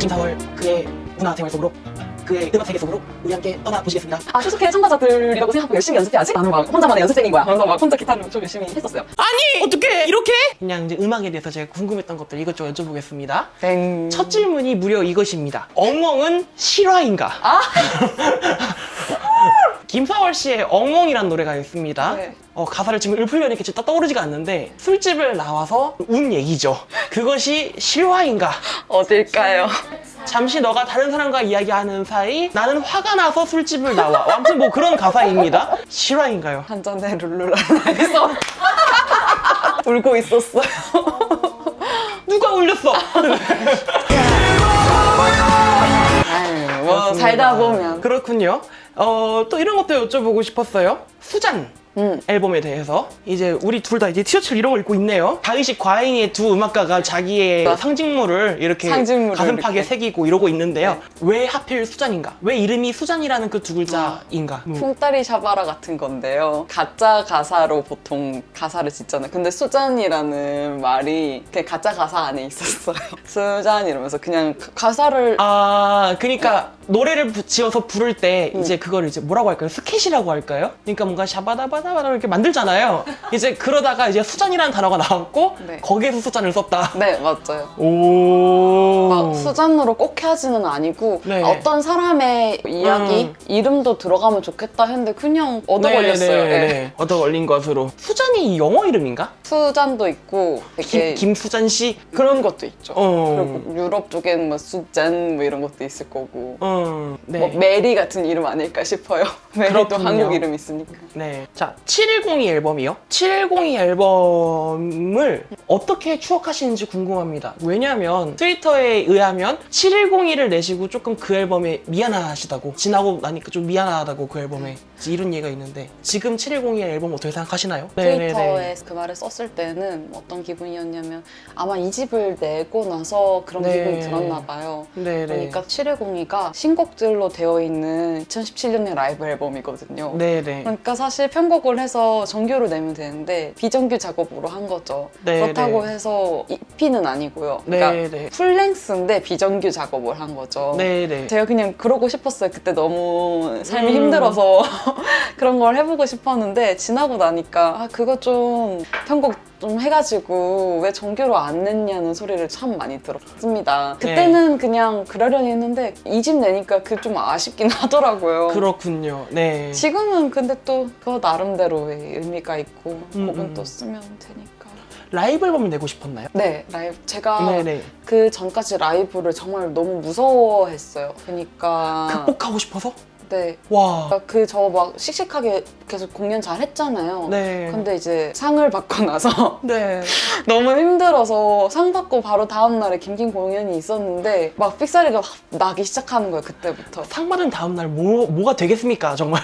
김사월 그의 문화 생활 속으로 그의 음악 세계 속으로 우리 함께 떠나 보시겠습니다. 아 슈스케 참가자들이라고 생각하고 열심히 연습해야지? 나는 막 혼자만의 연습생인 거야 그래서 막 혼자 기타를 좀 열심히 했었어요 아니 어떻게 이렇게? 그냥 이제 음악에 대해서 제가 궁금했던 것들 이것저것 여쭤보겠습니다. 뱅첫 질문이 무려 이것입니다. 엉엉은 실화인가? 아? 김사월 씨의 엉엉이란 노래가 있습니다. 네. 어, 가사를 지금 읊으려니 이렇게 딱 떠오르지가 않는데 술집을 나와서 운 얘기죠. 그것이 실화인가? 어딜까요? 잠시 너가 다른 사람과 이야기하는 사이 나는 화가 나서 술집을 나와. 어, 아무튼 뭐 그런 가사입니다. 실화인가요? 한 잔에 룰루랄라에서 울고 있었어요 누가 울렸어? 아유 뭐 살다 보면 그렇군요. 어, 또 이런 것도 여쭤보고 싶었어요. 수잔. 음. 앨범에 대해서 이제 우리 둘 다 이제 티셔츠를 이런 거 입고 있네요. 다이식 과잉의 두 음악가가 자기의 아. 상징물을 이렇게 상징물을 가슴팍에 이렇게. 새기고 이러고 있는데요. 왜 하필 수잔인가? 왜 이름이 수잔이라는 그 두 글자인가? 음. 풍따리 샤바라 같은 건데요. 가짜 가사로 보통 가사를 짓잖아요. 근데 수잔이라는 말이 그냥 가짜 가사 안에 있었어요. 수잔 이러면서 그냥 가- 가사를 아, 그러니까 노래를 부- 지어서 부를 때 음. 이제 그걸 이제 뭐라고 할까요? 스케시라고 할까요? 그러니까 뭔가 샤바다바다바다 이렇게 만들잖아요. 이제 그러다가 이제 수잔이라는 단어가 나왔고 네. 거기에서 수잔을 썼다. 네 맞아요. 오. 막 수잔으로 꼭 해야지는 아니고 네. 어떤 사람의 이야기 음. 이름도 들어가면 좋겠다 했는데 그냥 얻어 네, 걸렸어요. 네, 예. 네. 얻어 걸린 것으로. 수잔이 영어 이름인가? 수잔도 있고 되게 김, 김수잔 씨? 그런 것도 있죠. 어. 그리고 유럽 쪽에는 뭐 수잔 뭐 이런 것도 있을 거고 어. 네. 뭐 메리 같은 이름 아닐까 싶어요. 메리도 그렇군요. 한국 이름 있으니까. 네. 자, 7102 앨범이요. 7102 앨범을 어떻게 추억하시는지 궁금합니다. 왜냐면 트위터에 의하면 7102를 내시고 조금 그 앨범에 미안하시다고 지나고 나니까 좀 미안하다고 그 앨범에 이런 얘기가 있는데 지금 7102 앨범 어떻게 생각하시나요? 트위터에 그 말을 썼을 때는 어떤 기분이었냐면 아마 이 집을 내고 나서 그런 네. 기분이 들었나 봐요. 네네. 그러니까 7102가 신 곡들로 되어 있는 2017년의 라이브 앨범이거든요. 네네. 그러니까 사실 편곡을 해서 정규로 내면 되는데 비정규 작업으로 한 거죠. 네, 그렇다고 네. 해서 EP는 아니고요. 그러니까 네네. 풀랭스인데 비정규 작업을 한 거죠. 네네. 제가 그냥 그러고 싶었어요. 그때 너무 삶이 음. 힘들어서 그런 걸 해보고 싶었는데 지나고 나니까 아 그거 좀 편곡 좀 해가지고 왜 정규로 안 냈냐는 소리를 참 많이 들었습니다. 네. 그때는 그냥 그러려니 했는데 이 집 내니까 그 좀 아쉽긴 하더라고요. 그렇군요. 네. 지금은 근데 또 그거 나름대로의 의미가 있고 음, 곡은 음. 또 쓰면 되니까. 라이브 앨범을 내고 싶었나요? 네, 라이브 제가 네네. 그 전까지 라이브를 정말 너무 무서워했어요. 그러니까 극복하고 싶어서? 네, 와. 그 저 막 씩씩하게 계속 공연 잘 했잖아요. 네. 근데 이제 상을 받고 나서 네. 너무 힘들어서 상 받고 바로 다음 날에 김긴 공연이 있었는데 막 삑사리가 확 나기 시작하는 거예요 그때부터. 상 받은 다음 날 뭐, 뭐가 되겠습니까, 정말.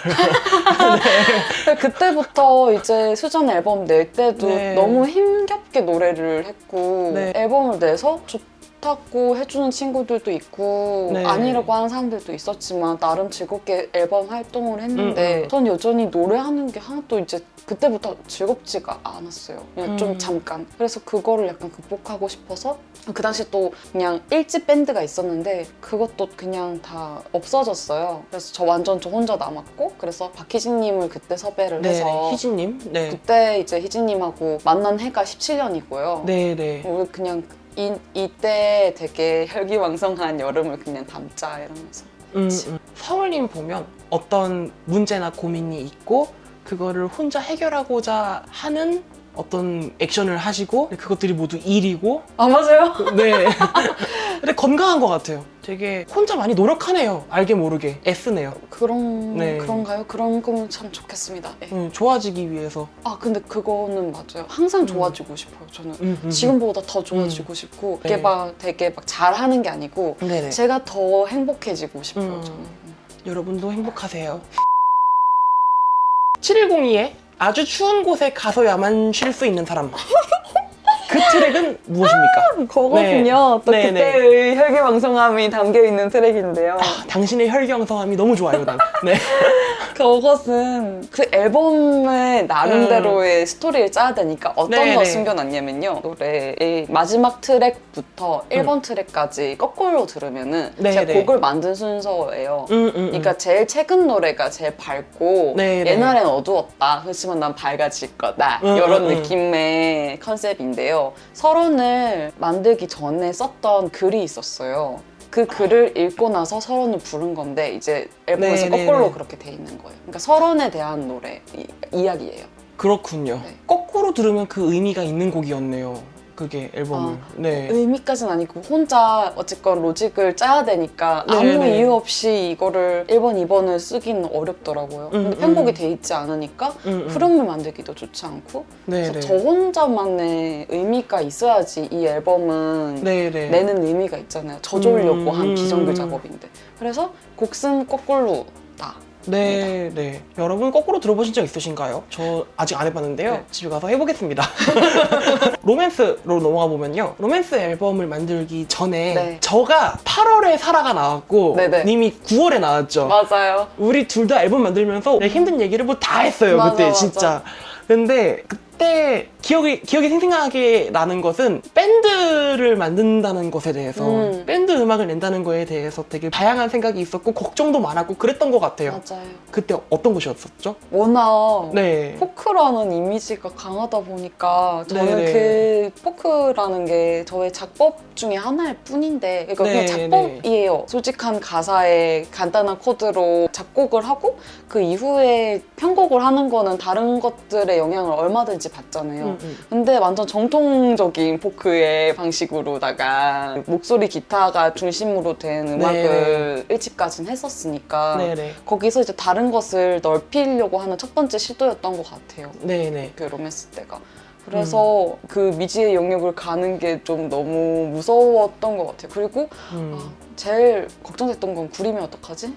근데 그때부터 이제 수전 앨범 낼 때도 네. 너무 힘겹게 노래를 했고 네. 앨범을 내서 좋 다고 해주는 친구들도 있고 네. 아니라고 하는 사람들도 있었지만 나름 즐겁게 앨범 활동을 했는데 음, 음. 전 여전히 노래하는 게 하나도 이제 그때부터 즐겁지가 않았어요. 그냥 좀 음. 잠깐. 그래서 그거를 약간 극복하고 싶어서 그 당시 또 그냥 일집 밴드가 있었는데 그것도 그냥 다 없어졌어요. 그래서 저 완전 저 혼자 남았고 그래서 박희진님을 그때 섭외를 네. 해서 희진님. 네. 그때 이제 희진님하고 만난 해가 17년이고요. 네 네. 우리 그냥 이, 이때 되게 혈기왕성한 여름을 그냥 담자 이러면서 음, 음. 서울님 보면 어떤 문제나 고민이 있고 그거를 혼자 해결하고자 하는 어떤 액션을 하시고 그것들이 모두 일이고 아 맞아요? 네. 근데 건강한 것 같아요. 되게 혼자 많이 노력하네요. 알게 모르게 애쓰네요. 그런 네. 그런가요? 그런 거면 참 좋겠습니다. 예. 음, 좋아지기 위해서. 아 근데 그거는 맞아요. 항상 좋아지고 싶어요. 저는 음, 음, 지금보다 더 좋아지고 싶고 네. 이게 막 되게 막 잘하는 게 아니고 음. 네네. 제가 더 행복해지고 싶어요. 음. 저는. 여러분도 행복하세요. 7102에 아주 추운 곳에 가서야만 쉴 수 있는 사람. 그 트랙은 무엇입니까? 그거군요. 또 네, 그때의 혈기왕성함이 담겨 있는 트랙인데요. 아, 당신의 혈경성함이 너무 좋아요, 난. 네. 그것은 그 앨범의 나름대로의 스토리를 짜야 되니까 어떤 음. 네네. 거 숨겨놨냐면요. 노래의 마지막 트랙부터 1번 트랙까지 거꾸로 들으면은 네네. 제가 곡을 만든 순서예요. 음, 음, 음. 그러니까 제일 최근 노래가 제일 밝고 네 네. 옛날엔 어두웠다. 그렇지만 난 밝아질 거다. 음, 이런 음, 음. 느낌의 컨셉인데요. 서론을 만들기 전에 썼던 글이 있었어요. 그 글을 읽고 나서 서론을 부른 건데 이제 앨범에서 네네네. 거꾸로 그렇게 돼 있는 거예요. 그러니까 서론에 대한 노래 이, 이야기예요. 그렇군요. 네. 거꾸로 들으면 그 의미가 있는 곡이었네요. 그게 앨범을. 아, 네. 의미까지는 아니고 혼자 어쨌건 로직을 짜야 되니까 아무 네네. 이유 없이 이거를 1번, 2번을 쓰기는 어렵더라고요. 음, 근데 편곡이 음. 돼 있지 않으니까 음, 음. 흐름을 만들기도 좋지 않고 네네. 그래서 저 혼자만의 의미가 있어야지 이 앨범은 네네. 내는 의미가 있잖아요. 저주려고 한 음. 비정규 작업인데. 그래서 곡쓴 거꾸로다. 네, 네. 여러분 거꾸로 들어보신 적 있으신가요? 저 아직 안 해봤는데요. 네. 집에 가서 해보겠습니다. 로맨스로 넘어가 보면요. 로맨스 앨범을 만들기 전에 네. 저가 8월에 사라가 나왔고 네네. 님이 9월에 나왔죠. 맞아요. 우리 둘 다 앨범 만들면서 내 힘든 얘기를 뭐 다 했어요 맞아, 그때 맞아. 진짜. 근데 그때 기억이 기억이 생생하게 나는 것은 밴드를 만든다는 것에 대해서 음. 밴드 음악을 낸다는 거에 대해서 되게 다양한 생각이 있었고 걱정도 많았고 그랬던 것 같아요. 맞아요. 그때 어떤 곳이었었죠? 워낙 네. 포크라는 이미지가 강하다 보니까 저는 네네. 그 포크라는 게 저의 작법 중에 하나일 뿐인데 그러니까 네, 그냥 작법이에요. 솔직한 가사에 간단한 코드로 작곡을 하고 그 이후에 편곡을 하는 거는 다른 것들의 영향을 얼마든지 받잖아요. 음, 음. 근데 완전 정통적인 포크의 방식으로다가 목소리 기타가 중심으로 된 음악을 일집까지는 했었으니까 네네. 거기서 이제 다른 것을 넓히려고 하는 첫 번째 시도였던 것 같아요. 네네. 그 로맨스 때가. 그래서 그 미지의 영역을 가는 게 좀 너무 무서웠던 것 같아요. 그리고 음. 아, 제일 걱정됐던 건 구리면 어떡하지?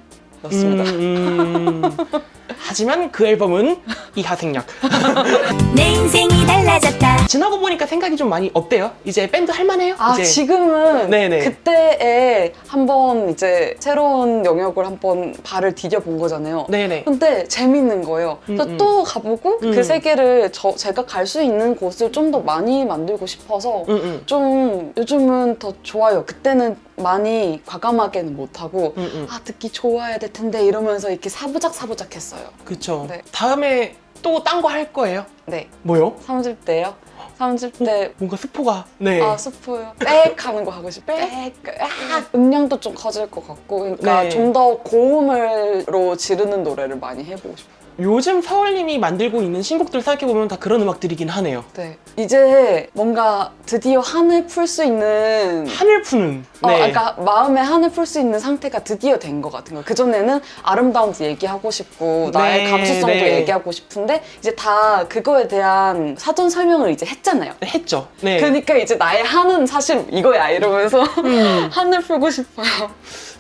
였습니다. 음, 음. 하지만 그 앨범은 이하생략. 내 인생이 달라졌다. 지나고 보니까 생각이 좀 많이 어때요? 이제 밴드 할만해요? 아 이제. 지금은 네네. 그때에 한번 이제 새로운 영역을 한번 발을 디뎌본 거잖아요. 네네. 근데 재밌는 거예요. 그래서 음, 음. 또 가보고 음. 그 세계를 저, 제가 갈 수 있는 곳을 좀 더 많이 만들고 싶어서 음, 음. 좀 요즘은 더 좋아요. 그때는 많이 과감하게는 못하고 음, 음. 아 듣기 좋아야 될 텐데 이러면서 이렇게 사부작 사부작 했어요. 그쵸. 네. 다음에 또 딴 거 할 거예요? 네, 뭐요? 30대요. 30대 뭔가 스포가. 네. 아 스포요. 빽 하는 거 하고 싶어. 빽. 아, 음량도 좀 커질 것 같고 그러니까 네. 좀 더 고음으로 지르는 노래를 많이 해보고 싶어요. 요즘 서울님이 만들고 있는 신곡들 생각해보면 다 그런 음악들이긴 하네요. 네. 이제 뭔가 드디어 한을 풀 수 있는 하늘 푸는. 어, 네. 그러니까 마음에 한을 풀 수 있는 상태가 드디어 된 것 같은 거예요. 그전에는 아름다움도 얘기하고 싶고 나의 네, 감수성도 네. 얘기하고 싶은데 이제 다 그거에 대한 사전 설명을 이제 했잖아요. 했죠. 네. 그러니까 이제 나의 한은 사실 이거야 이러면서 음, 한을 풀고 싶어요.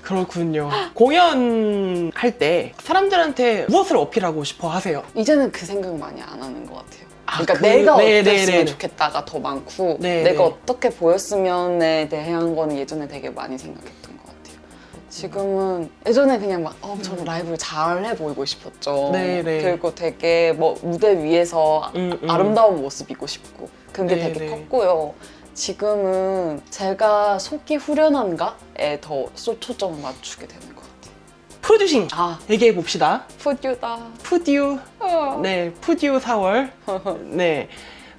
그렇군요. 공연할 때 사람들한테 무엇을 어필하고 싶어 하세요? 이제는 그 생각 많이 안 하는 것 같아요. 아, 그러니까 그- 내가 네, 어땠으면 네, 네. 좋겠다가 더 많고 네, 내가 네. 어떻게 보였으면에 대한 거는 예전에 되게 많이 생각했던 것 같아요. 지금은 예전에 그냥 막 어, 저는 라이브를 잘해 보이고 싶었죠. 음. 네, 네. 그리고 되게 뭐 무대 위에서 음, 음. 아름다운 모습이고 싶고 그게 네, 되게 네. 컸고요. 지금은 제가 속이 후련한가에 더 소- 초점을 맞추게 되는 것 같아요. 프로듀싱 아, 얘기해 봅시다. 푸듀다. 푸듀. 어. 네, 푸듀 4월. 네.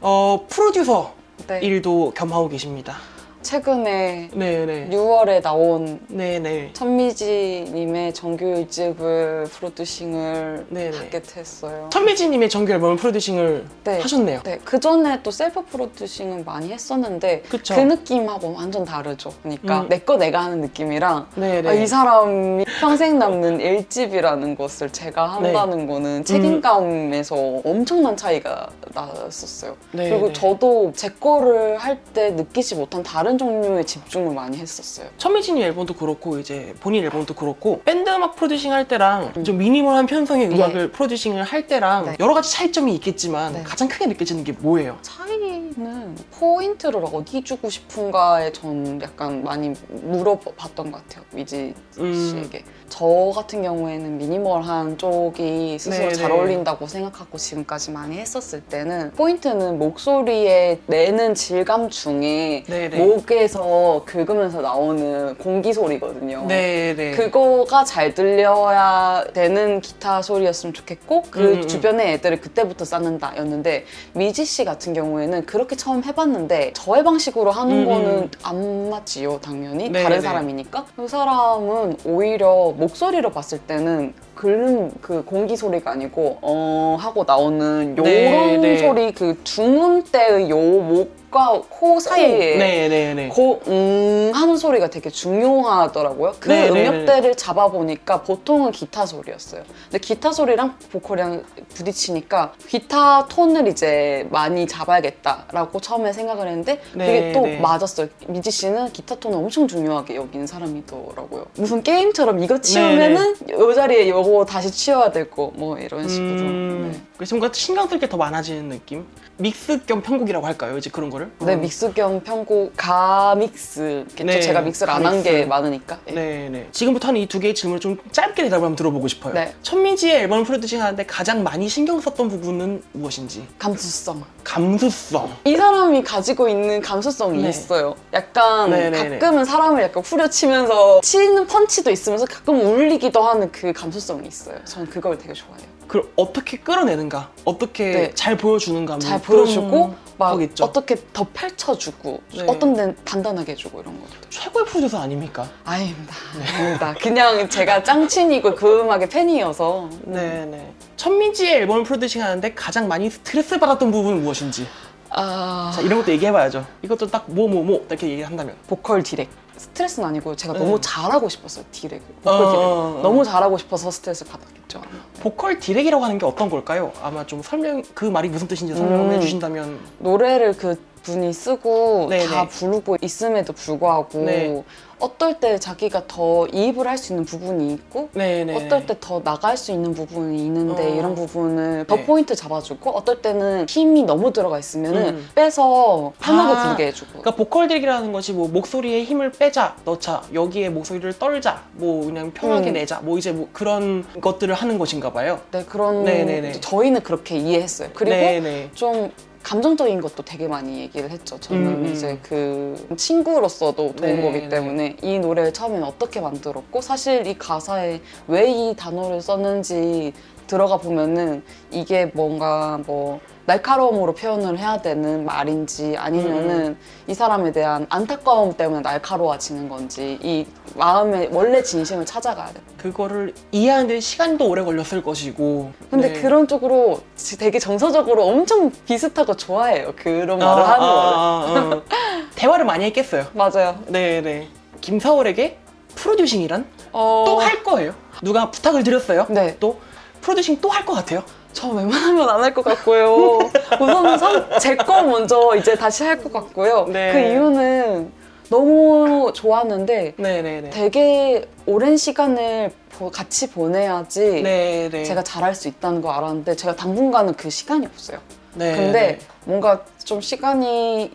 어, 프로듀서 네. 일도 겸하고 계십니다. 최근에 네, 네. 6월에 나온 네, 네. 천미지님의 정규 1집을 프로듀싱을 네네. 하게 됐어요. 천미지님의 정규 앨범 프로듀싱을 네. 하셨네요. 네, 그 전에 또 셀프 프로듀싱은 많이 했었는데 그쵸. 그 느낌하고 완전 다르죠. 그러니까 음. 내거 내가 하는 느낌이랑 네, 아, 네. 이 사람이 평생 남는 1집이라는 것을 제가 네. 한다는 거는 책임감에서 엄청난 차이가 났었어요. 네, 그리고 네. 저도 제 거를 할 때 느끼지 못한 다른 종류의 집중을 많이 했었어요. 천미진님 앨범도 그렇고 이제 본인 앨범도 그렇고 밴드 음악 프로듀싱 할 때랑 음. 좀 미니멀한 편성의 예. 음악을 프로듀싱을 할 때랑 네. 여러 가지 차이점이 있겠지만 네. 가장 크게 느껴지는 게 뭐예요? 차이 목소리는 포인트를 어디 주고 싶은가에 전 약간 많이 물어봤던 것 같아요. 미지 음. 씨에게. 저 같은 경우에는 미니멀한 쪽이 스스로 네, 잘 네. 어울린다고 생각하고 지금까지 많이 했었을 때는 포인트는 목소리에 내는 질감 중에 네 네. 목 에서 긁으면서 나오는 공기 소리거든요. 네네. 그거가 잘 들려야 되는 기타 소리였으면 좋겠고 그 음, 음. 주변의 애들을 그때부터 쌓는다 였는데 미지 씨 같은 경우에는 그렇게 처음 해봤는데 저의 방식으로 하는 음, 거는 음. 안 맞지요 당연히 네, 다른 네. 사람이니까 그 사람은 오히려 목소리로 봤을 때는 긁는 그 공기 소리가 아니고 어 하고 나오는 요런 네, 네. 소리 그 중음 때의 요목 과 코 사이에 네네네. 고, 음 하는 소리가 되게 중요하더라고요. 그 네, 네, 네. 음역대를 잡아보니까 보통은 기타 소리였어요. 근데 기타 소리랑 보컬이랑 부딪히니까 기타 톤을 이제 많이 잡아야겠다라고 처음에 생각을 했는데 그게 네, 또 네. 맞았어요. 미지 씨는 기타 톤을 엄청 중요하게 여기는 사람이더라고요. 무슨 게임처럼 이거 치우면은 이 자리에 이거 다시 치워야 되고 뭐 이런 식으로. 음, 네. 그래서 뭔가 신경 쓸 게 더 많아지는 느낌? 믹스 겸 편곡이라고 할까요? 이제 그런 거를? 네, 어. 믹스 겸 편곡 가믹스. 네, 제가 믹스를 안한 가믹스. 게 많으니까. 예. 네 네. 지금부터는 이 두 개의 질문을 좀 짧게 대답을 한번 들어보고 싶어요. 네. 천미지의 앨범을 프로듀싱 하는데 가장 많이 신경 썼던 부분은 무엇인지? 감수성. 감수성. 이 사람이 가지고 있는 감수성이 네. 있어요. 약간 네 네 네. 가끔은 사람을 약간 후려치면서 치는 펀치도 있으면서 가끔 울리기도 하는 그 감수성이 있어요. 저는 그걸 되게 좋아해요. 그걸 어떻게 끌어내는가? 어떻게 네. 잘 보여주는가? 뭐 잘 그런 보여주고 막. 어떻게 더 펼쳐주고 네. 어떤 데는 단단하게 해주고 이런 것들. 최고의 프로듀서 아닙니까? 아닙니다. 네. 아닙니다. 그냥 제가 짱친이고 그 음악의 팬이어서 네네. 천미지의 앨범을 프로듀싱 하는데 가장 많이 스트레스 받았던 부분은 무엇인지? 아 자, 이런 것도 얘기해봐야죠. 이것도 딱 뭐 뭐 뭐 이렇게 얘기한다면. 보컬 디렉 스트레스는 아니고 제가 네. 너무 잘하고 싶었어요 디렉을 어, 보컬 디렉 어, 어. 너무 잘하고 싶어서 스트레스 받았겠죠 보컬 디렉이라고 하는 게 어떤 걸까요? 아마 좀 설명 그 말이 무슨 뜻인지 설명해 음. 주신다면. 노래를 그 분이 쓰고 네네. 다 부르고 있음에도 불구하고 네. 어떨 때 자기가 더 이입을 할 수 있는 부분이 있고 네네. 어떨 때 더 나갈 수 있는 부분이 있는데 어. 이런 부분을 더 네. 포인트 잡아주고 어떨 때는 힘이 너무 들어가 있으면 은 음. 빼서 편하게 아. 부르게 해주고 그러니까 보컬 디렉이라는 것이 뭐 목소리에 힘을 빼자, 넣자, 여기에 목소리를 떨자, 뭐 그냥 편하게 음. 내자, 뭐 이제 뭐 그런 것들을 하는 것인가 봐요. 네 그런 네네네. 저희는 그렇게 이해했어요 그리고 네네. 좀 감정적인 것도 되게 많이 얘기를 했죠. 저는 음, 음. 이제 그 친구로서도 도운 네, 거기 네. 때문에 이 노래를 처음에는 어떻게 만들었고 사실 이 가사에 왜 이 단어를 썼는지 들어가 보면은 이게 뭔가 뭐 날카로움으로 표현을 해야 되는 말인지 아니면은 음. 이 사람에 대한 안타까움 때문에 날카로워지는 건지 이 마음의 원래 진심을 찾아가야 돼. 그거를 이해하는데 시간도 오래 걸렸을 것이고. 근데 네. 그런 쪽으로 지- 되게 정서적으로 엄청 비슷하고 좋아해요. 그런 말을 하는 거를. 아, 아. 대화를 많이 했겠어요. 맞아요. 네네. 김사월에게 프로듀싱이란 어... 또 할 거예요. 누가 부탁을 드렸어요. 네. 또 프로듀싱 또 할 것 같아요. 저 웬만하면 안 할 것 같고요. 우선은 제 거 먼저 이제 다시 할 것 같고요. 네. 그 이유는 너무 좋았는데 네네네. 되게 오랜 시간을 보- 같이 보내야지 네네. 제가 잘할 수 있다는 거 알았는데 제가 당분간은 그 시간이 없어요. 네. 근데 뭔가 좀 시간이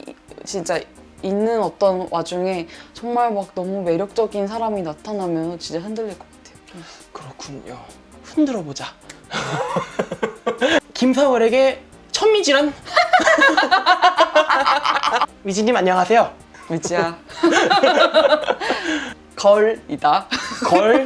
진짜 있는 어떤 와중에 정말 막 너무 매력적인 사람이 나타나면 진짜 흔들릴 것 같아요. 그렇군요. 흔들어 보자. 김사월에게 천미지란? 미지님 안녕하세요. 미지야. 걸이다. 걸.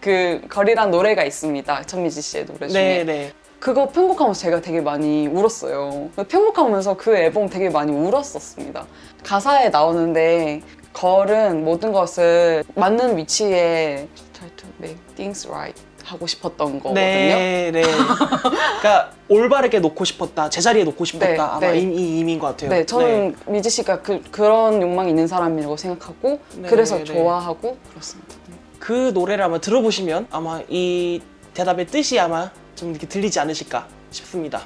그 걸이란 노래가 있습니다. 천미지 씨의 노래 중에. 네네. 그거 편곡하면서 제가 되게 많이 울었어요. 편곡하면서 그 앨범 되게 많이 울었었습니다. 가사에 나오는데 걸은 모든 것을 맞는 위치에 try to make things right 하고 싶었던 거거든요. 네, 네. 그러니까 올바르게 놓고 싶었다, 제자리에 놓고 싶었다. 네, 아마 네. 이, 이 의미인 것 같아요. 네, 저는 미지 씨가 그, 그런 욕망이 있는 사람이라고 생각하고 네, 그래서 네. 좋아하고 그렇습니다. 그 노래를 아마 들어보시면 아마 이 대답의 뜻이 아마 좀 이렇게 들리지 않으실까 싶습니다.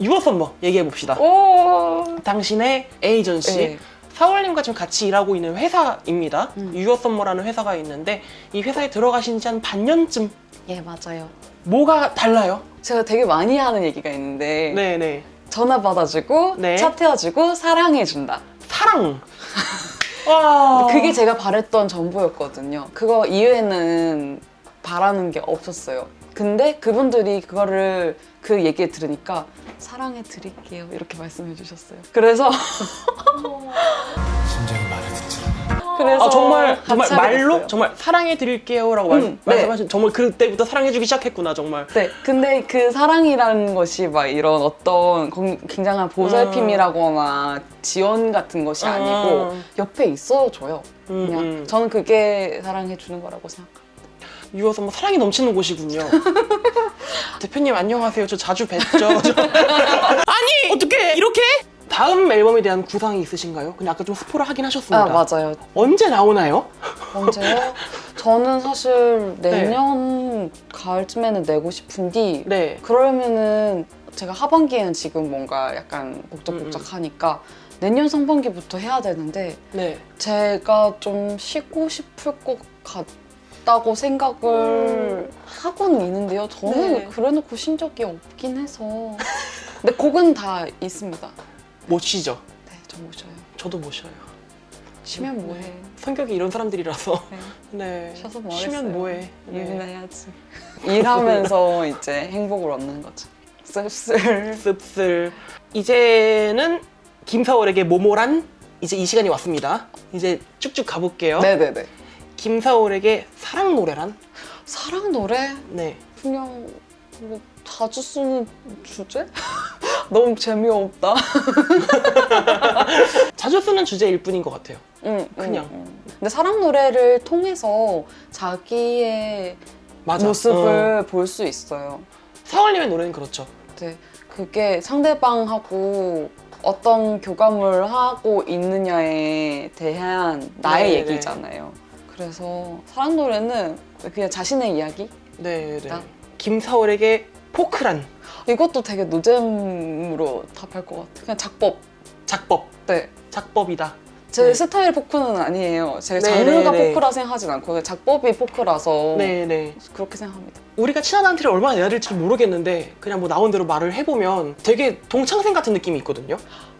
유어 썸머 얘기해 봅시다. 오. 당신의 에이전시 네. 사월님과 지금 같이 일하고 있는 회사입니다. 음. 유어 썸머라는 회사가 있는데 이 회사에 들어가신 지 한 반년쯤 예, 맞아요. 뭐가 달라요? 제가 되게 많이 하는 얘기가 있는데 네네. 전화 받아주고 네. 차 태워주고 사랑해준다. 사랑. 와. 그게 제가 바랬던 전부였거든요. 그거 이외에는 바라는 게 없었어요. 근데 그분들이 그거를 그 얘기를 들으니까 사랑해 드릴게요 이렇게 말씀해 주셨어요. 그래서 심장이 말을 듣지. 그래서 아 정말 정말 같이 하게 말로 됐어요. 정말 사랑해 드릴게요라고 말- 음, 네. 말씀하신 정말 그때부터 사랑해 주기 시작했구나 정말. 네, 근데 그 사랑이라는 것이 막 이런 어떤 건- 굉장한 보살핌이라거나 지원 같은 것이 아니고 음. 옆에 있어줘요. 음, 그냥 음. 저는 그게 사랑해 주는 거라고 생각합니다. 유어서 뭐 사랑이 넘치는 곳이군요. 대표님 안녕하세요. 저 자주 뵀죠. 저- 아니 어떻게 이렇게? 다음 앨범에 대한 구상이 있으신가요? 근데 아까 좀 스포를 하긴 하셨습니다. 아 맞아요. 언제 나오나요? 언제요? 저는 사실 내년 가을쯤에는 내고 싶은데 네. 그러면은 제가 하반기에는 지금 뭔가 약간 복작복작하니까 내년 상반기부터 해야 되는데 네. 제가 좀 쉬고 싶을 것 같 다고 생각을 하고는 있는데요. 저는 네. 그래놓고 쉰 적이 없긴 해서. 근데 곡은 다 있습니다. 못 쉬죠. 네, 저 못 쉬어요. 저도 못 쉬어요. 쉬면 뭐해. 성격이 이런 사람들이라서. 네. 네. 쉬어서 뭐 쉬면 하겠어요. 뭐해. 네. 일이나 해야지. 일하면서 이제 행복을 얻는 거죠. 씁쓸. 씁쓸. 이제는 김사월에게 모모란 이제 이 시간이 왔습니다. 이제 쭉쭉 가볼게요. 네네네. 김사월에게 사랑 노래란? 사랑 노래? 네. 그냥 뭐 자주 쓰는 주제? 너무 재미없다. 자주 쓰는 주제일 뿐인 것 같아요. 응, 그냥. 응, 응. 근데 사랑 노래를 통해서 자기의 맞아. 어. 모습을 볼 수 있어요. 사월님의 노래는 그렇죠. 근데 그게 상대방하고 어떤 교감을 하고 있느냐에 대한 나의 네네. 얘기잖아요. 그래서 사랑 노래는 그냥 자신의 이야기? 네, 네. 나? 김사월에게 포크란 이것도 되게 노잼으로 답할 것 같아요. 그냥 작법. 작법. 네. 작법이다. 제 네. 스타일 포크는 아니에요. 제 네, 장르가 네, 네. 포크라 생각하진 않고 작법이 포크라서 네, 네. 그렇게 생각합니다. 우리가 친한 한테를 얼마나 내야 될지 모르겠는데 그냥 뭐 나온 대로 말을 해보면 되게 동창생 같은 느낌이 있거든요.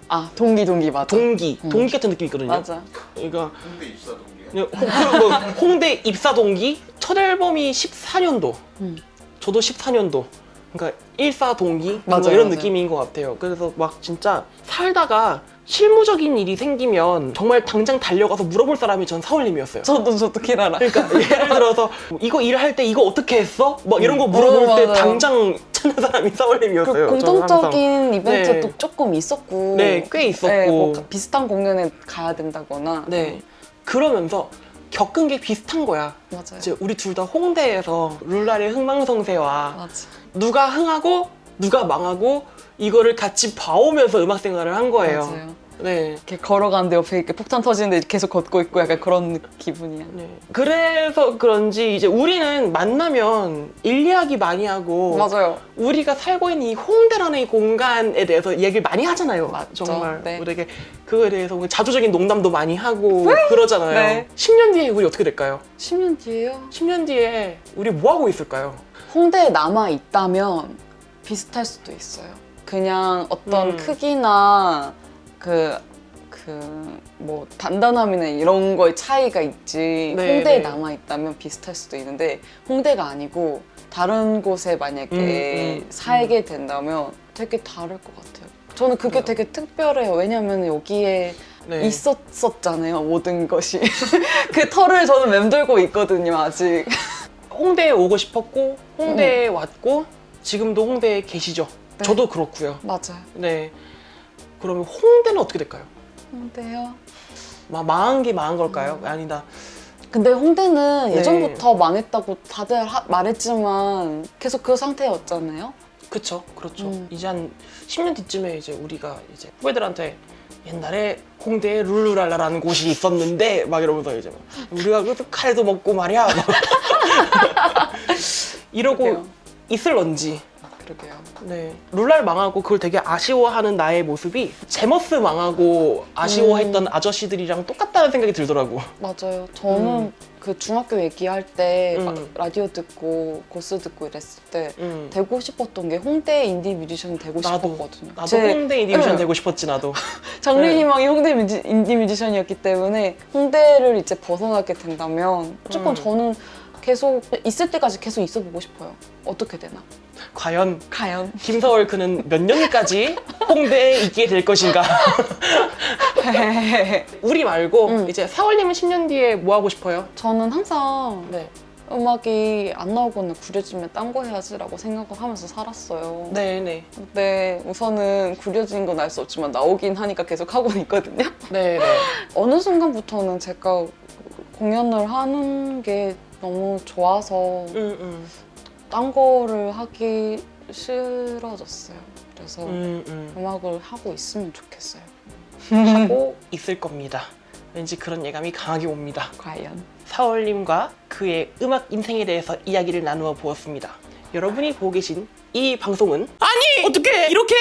아 동기 동기 맞아. 동기, 음. 동기 같은 느낌이 있거든요. 맞아. 그러니까 홍대 입사 동기야. 그냥 홍, 그리고 홍대 입사 동기 첫 앨범이 14년도 음. 저도 14년도 그러니까 일사 동기 뭐 맞아요, 이런 맞아요. 느낌인 것 같아요 그래서 막 진짜 살다가 실무적인 일이 생기면 정말 당장 달려가서 물어볼 사람이 전 사월님이었어요 저도 저도 키라라. 그러니까 예를 들어서 뭐 이거 일할 때 이거 어떻게 했어? 막 이런 거 음. 물어볼 어, 때 맞아요. 당장 찾는 사람이 사월님이었어요 그 저는 항상. 공통적인 이벤트도 네. 조금 있었고 네, 꽤 있었고. 네, 뭐 비슷한 공연에 가야 된다거나 네 그러면서 겪은 게 비슷한 거야 맞아요. 이제 우리 둘 다 홍대에서 룰라의 흥망성쇠와 맞아. 누가 흥하고 누가 망하고 이거를 같이 봐오면서 음악 생활을 한 거예요. 맞아요. 네. 이렇게 걸어가는데 옆에 이렇게 폭탄 터지는데 계속 걷고 있고 약간 그런 기분이야. 네. 그래서 그런지 이제 우리는 만나면 일 이야기 많이 하고 맞아요. 우리가 살고 있는 이 홍대라는 이 공간에 대해서 얘기를 많이 하잖아요. 정말 네. 우리에게 그거에 대해서 자조적인 농담도 많이 하고 그러잖아요. 네. 10년 뒤에 우리 어떻게 될까요? 10년 뒤에요? 10년 뒤에 우리 뭐 하고 있을까요? 홍대에 남아 있다면 비슷할 수도 있어요. 그냥 어떤 음. 크기나 그 그 뭐 단단함이나 이런 거의 차이가 있지 네, 홍대에 네. 남아 있다면 비슷할 수도 있는데 홍대가 아니고 다른 곳에 만약에 음, 음, 살게 된다면 되게 다를 것 같아요. 저는 그게 그래요. 되게 특별해요. 왜냐면 여기에 네. 있었었잖아요 모든 것이 그 털을 저는 맴돌고 있거든요 아직. 홍대에 오고 싶었고 홍대에 왔고 지금도 홍대에 계시죠. 네. 저도 그렇고요. 맞아요. 네. 그러면 홍대는 어떻게 될까요? 홍대요. 마, 망한 게 망한 걸까요? 아니다. 근데 홍대는 네. 예전부터 망했다고 다들 하- 말했지만 계속 그 상태였잖아요. 그쵸, 그렇죠. 음. 이제 한 10년 뒤쯤에 이제 우리가 이제 후배들한테 옛날에 홍대에 룰루랄라라는 곳이 있었는데 막 이러면서 이제 막 우리가 그 카레도 먹고 말이야 막 이러고 그래요. 있을런지 그러게요. 네. 룰랄 망하고 그걸 되게 아쉬워하는 나의 모습이 제머스 망하고 아쉬워했던 음. 아저씨들이랑 똑같다는 생각이 들더라고. 맞아요. 저는 음. 그 중학교 얘기할 때 음. 마- 라디오 듣고 고스 듣고 이랬을 때 음. 되고 싶었던 게 홍대 인디 뮤지션이 되고 나도. 싶었거든요. 나도 제 홍대 인디비전 응. 되고 싶었지 나도. 장래희망이 홍대 뮤지, 인디 뮤지션이었기 때문에 홍대를 이제 벗어나게 된다면 무조건 음. 저는 계속 있을 때까지 계속 있어 보고 싶어요. 어떻게 되나? 과연 과연? 김서월 그는 몇 년까지 홍대에 있게 될 것인가? 우리 말고 음. 이제 사월님은 10년 뒤에 뭐 하고 싶어요? 저는 항상 네. 음악이 안 나오거나 구려지면 딴 거 해야지라고 생각을 하면서 살았어요. 네네. 근데 우선은 구려진 건 알 수 없지만 나오긴 하니까 계속 하고는 있거든요. 네네. 어느 순간부터는 제가 공연을 하는 게 너무 좋아서 음, 음. 딴 거를 하기 싫어졌어요. 그래서 음, 음. 음악을 하고 있으면 좋겠어요. 하고 있을 겁니다. 왠지 그런 예감이 강하게 옵니다. 과연. 사월님과 그의 음악 인생에 대해서 이야기를 나누어 보았습니다. 여러분이 보고 계신 이 방송은 아니 어떻게 이렇게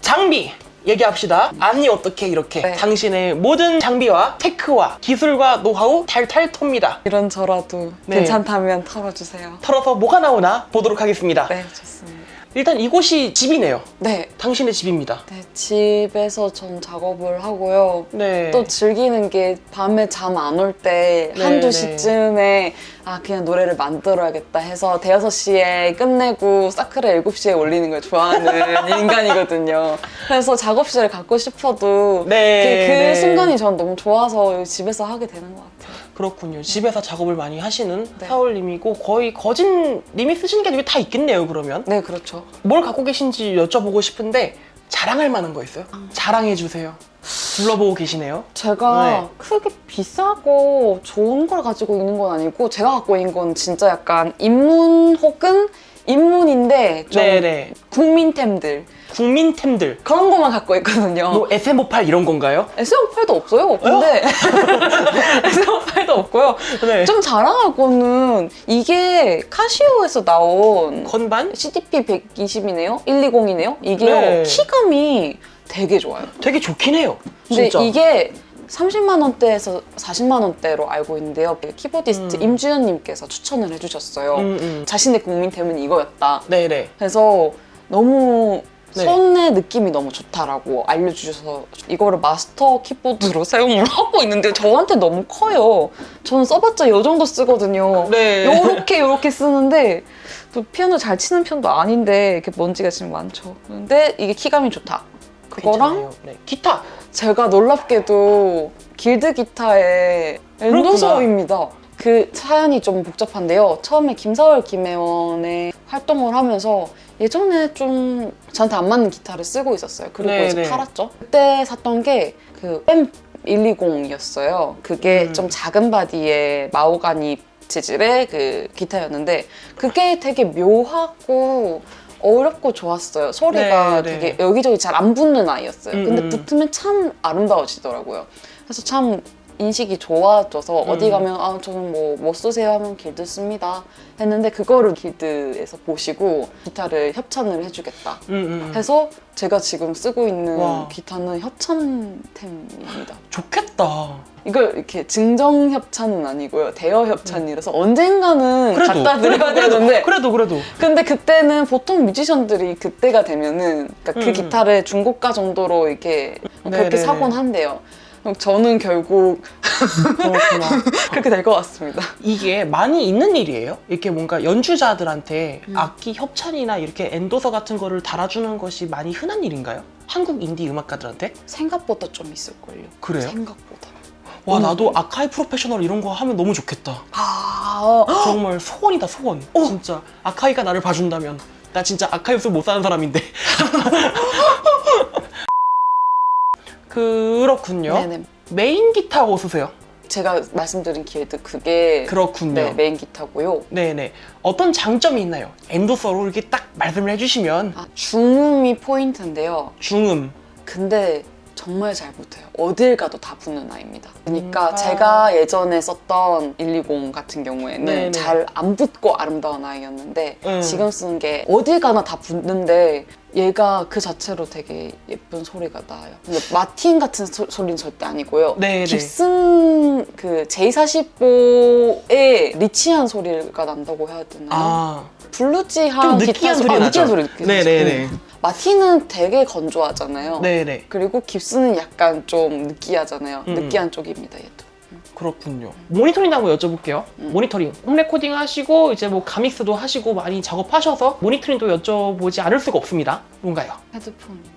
장비 얘기합시다. 아니 어떻게 이렇게 네. 당신의 모든 장비와 테크와 기술과 노하우 탈탈 톱니다. 이런 저라도 네. 괜찮다면 털어주세요. 털어서 뭐가 나오나 보도록 하겠습니다. 네, 좋습니다. 일단 이곳이 집이네요. 네, 당신의 집입니다. 네, 집에서 전 작업을 하고요. 네. 또 즐기는 게 밤에 잠 안 올 때 네, 한두 네. 시쯤에 아 그냥 노래를 만들어야겠다 해서 대여섯 시에 끝내고 사크를 일곱 시에 올리는 걸 좋아하는 인간이거든요. 그래서 작업실을 갖고 싶어도 네, 그, 그 네. 순간이 전 너무 좋아서 집에서 하게 되는 것 같아요. 그렇군요. 집에서 작업을 많이 하시는 네. 사월님이고 거의 거진님이 쓰시는 게 다 있겠네요. 그러면 네, 그렇죠. 뭘 갖고 계신지 여쭤보고 싶은데 자랑할 만한 거 있어요? 자랑해 주세요. 둘러보고 계시네요. 제가 네. 크게 비싸고 좋은 걸 가지고 있는 건 아니고 제가 갖고 있는 건 진짜 약간 입문 혹은 입문인데 좀 네네. 국민템들 국민템들. 그런 것만 갖고 있거든요. 뭐 SM58 이런 건가요? SM8도 없어요. 근데 SM8도 없고요. 네. 좀 자랑할 거는 이게 카시오에서 나온 건반? CDP 120이네요. 120이네요. 이게요. 네. 키감이 되게 좋아요. 되게 좋긴 해요. 근데 진짜. 이게 30만 원대에서 40만 원대로 알고 있는데요. 키보디스트 음. 임주현님께서 추천을 해주셨어요. 음, 음. 자신의 국민템은 이거였다. 네네. 그래서 너무 네. 손의 느낌이 너무 좋다라고 알려주셔서 이거를 마스터 키보드로 사용을 하고 있는데 저한테 너무 커요. 저는 써봤자 이 정도 쓰거든요. 네. 요렇게 요렇게 쓰는데 또 피아노 잘 치는 편도 아닌데 이렇게 먼지가 지금 많죠. 근데 이게 키감이 좋다. 그거랑 괜찮아요. 네. 기타. 제가 놀랍게도 길드 기타의 엔도서입니다. 그 사연이 좀 복잡한데요. 처음에 김사월, 김혜원의 활동을 하면서 예전에 좀 저한테 안 맞는 기타를 쓰고 있었어요. 그리고 네, 이제 네. 팔았죠. 그때 샀던 게그 M120이었어요. 그게 음. 좀 작은 바디의 마오가니 재질의 그 기타였는데 그게 되게 묘하고 어렵고 좋았어요. 소리가 네, 네. 되게 여기저기 잘 안 붙는 아이였어요. 음, 근데 음. 붙으면 참 아름다워지더라고요. 그래서 참 인식이 좋아져서 음. 어디 가면 아 저는 뭐 뭐 쓰세요 하면 길드 씁니다 했는데 그거를 길드에서 보시고 기타를 협찬을 해주겠다 음, 음. 해서 제가 지금 쓰고 있는 와. 기타는 협찬템입니다. 좋겠다. 이걸 이렇게 증정 협찬은 아니고요 대여 협찬이라서 언젠가는 그래도 갖다 드려야 그래도, 되는데 그래도 그래도 근데 그때는 보통 뮤지션들이 그때가 되면은 그러니까 그 음. 기타를 중고가 정도로 이렇게 네, 그렇게 네, 사곤 네. 한대요. 저는 결국 그렇구나. 그렇게 될 것 같습니다. 이게 많이 있는 일이에요. 이렇게 뭔가 연주자들한테 음. 악기 협찬이나 이렇게 엔도서 같은 거를 달아주는 것이 많이 흔한 일인가요? 한국 인디 음악가들한테? 생각보다 좀 있을걸요. 그래요? 생각보다. 와 음. 나도 아카이 프로페셔널 이런 거 하면 너무 좋겠다. 아, 정말 소원이다 소원. 진짜 아카이가 나를 봐준다면 나 진짜 아카이 없으면 못 사는 사람인데. 그렇군요. 네네. 메인 기타 뭐 쓰세요? 제가 말씀드린 길드 그게 그렇군요. 네, 메인 기타고요. 네네. 어떤 장점이 있나요? 엔도서로 이렇게 딱 말씀을 해주시면 아, 중음이 포인트인데요. 중음. 근데 정말 잘 붙어요. 어딜 가도 다 붙는 아이입니다. 그러니까 음, 아. 제가 예전에 썼던 120 같은 경우에는. 잘 안 붙고 아름다운 아이였는데 음. 지금 쓴게 어딜 가나 다 붙는데 얘가 그 자체로 되게 예쁜 소리가 나요. 근데 마틴 같은 소, 소리는 절대 아니고요. 네네. 깁슨 그 J45의 리치한 소리가 난다고 해야 되나요? 아, 블루지한 좀 기타 느끼한 소- 소리 아, 나죠? 느끼한 소리 느끼죠. 네네네. 음. 마틴은 되게 건조하잖아요. 네네. 그리고 깁스는 약간 좀 느끼하잖아요. 음. 느끼한 쪽입니다, 얘도. 그렇군요. 모니터링도 한번 여쭤볼게요. 음. 모니터링. 홈 레코딩 하시고 이제 뭐 가믹스도 하시고 많이 작업하셔서 모니터링도 여쭤보지 않을 수가 없습니다. 뭔가요? 헤드폰입니다.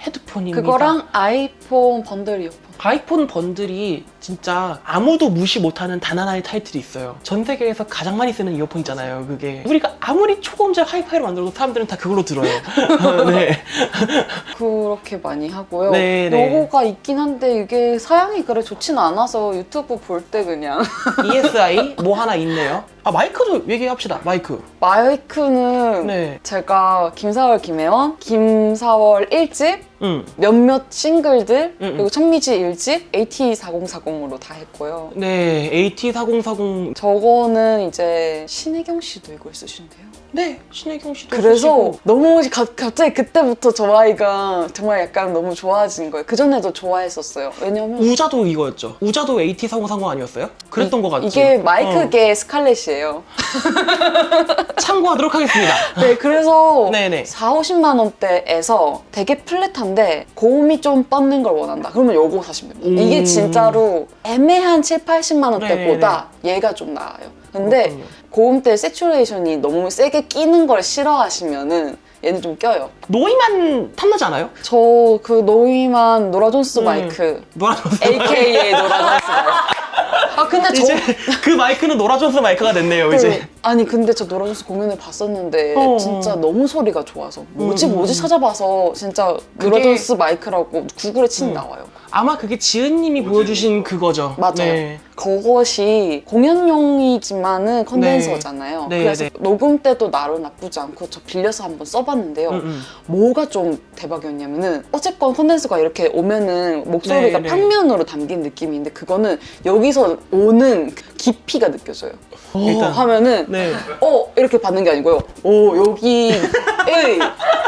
헤드폰입니다. 그거랑 아이폰 번들 이어폰. 아이폰 번들이 진짜 아무도 무시 못하는 단 하나의 타이틀이 있어요. 전 세계에서 가장 많이 쓰는 이어폰이잖아요. 그게 우리가 아무리 초고음질 하이파이로 만들어도 사람들은 다 그걸로 들어요. 네. 그렇게 많이 하고요. 네, 네. 요거가 있긴 한데 이게 사양이 그래 좋진 않아서 유튜브 볼 때 그냥 ESI 뭐 하나 있네요. 아 마이크도 얘기합시다. 마이크. 마이크는 네. 제가 김사월, 김혜원, 김사월 1집 응. 몇몇 싱글들 음, 음. 그리고 천미지 1집 AT4040으로 다 했고요. 네. AT4040. 저거는 이제 신혜경 씨도 이거 있으신데요. 네. 신혜경 씨도 그래서 쓰시고. 너무 가- 갑자기 그때부터 저 아이가 정말 약간 너무 좋아진 거예요. 그 전에도 좋아했었어요. 왜냐면 우자도 이거였죠. 우자도 AT4040 아니었어요? 그랬던 것 같죠. 이게 마이크계 스칼렛이에요. 어, 참고하도록 하겠습니다. 네, 그래서 네네. 4, 50만 원대에서 되게 플랫한데 고음이 좀 뻗는 걸 원한다. 그러면 요거 사시면 됩니다. 음. 이게 진짜로 애매한 7, 80만 원대보다 얘가 좀 나아요. 근데 그렇군요. 고음대 세츄레이션이 너무 세게 끼는 걸 싫어하시면은 얘는 좀 껴요. 노이만 탐나지 않아요? 저 그 노이만 노라 존스 음. 마이크 노라존스. AKA 노라 존스 마이크. 아 근데 저 이제 그 마이크는 노라존스 마이크가 됐네요, 이제. 그, 아니 근데 저 노라존스 공연을 봤었는데 어. 진짜 너무 소리가 좋아서 뭐지 음. 뭐지 찾아봐서 진짜 그게- 노라존스 마이크라고 구글에 치면 음. 나와요. 아마 그게 지은님이 보여주신 그거죠. 맞아요. 네. 그것이 공연용이지만은 컨덴서잖아요. 네, 그래서 네. 녹음 때도 나로 나쁘지 않고 저 빌려서 한번 써봤는데요. 음, 음. 뭐가 좀 대박이었냐면은 어쨌건 컨덴서가 이렇게 오면은 목소리가 네, 네. 평면으로 담긴 느낌인데 그거는 여기서 오는 그 깊이가 느껴져요. 일단. 어, 하면은 네. 어 이렇게 받는 게 아니고요. 오 여기의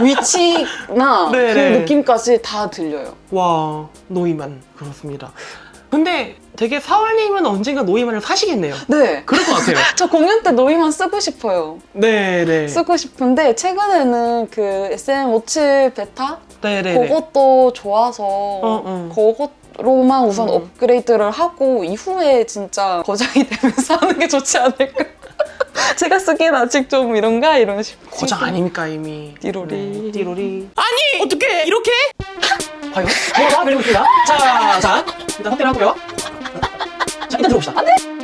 위치나 네, 그 네. 느낌까지 다 들려요. 와, 노이만. 그렇습니다. 근데 되게 사월님은 언젠가 노이만을 사시겠네요. 네. 그럴 것 같아요. 저 공연 때 노이만 쓰고 싶어요. 네, 네. 쓰고 싶은데 최근에는 그 SM57 베타 네, 네. 네. 그것도 좋아서 어. 그것 로만 우선 음. 업그레이드를 하고 이후에 진짜 거장이 되면서 하는 게 좋지 않을까. 제가 쓰기엔 아직 좀 이런가 이런 싶. 고장 아닙니까, 이미. 띠로리. 네, 띠로리. 아니! 어떻게 이렇게? 과연? 뭐라 그리고있습니다 자, 자. 일단 확대를 하고요. 자, 일단 들어봅시다. 안 돼!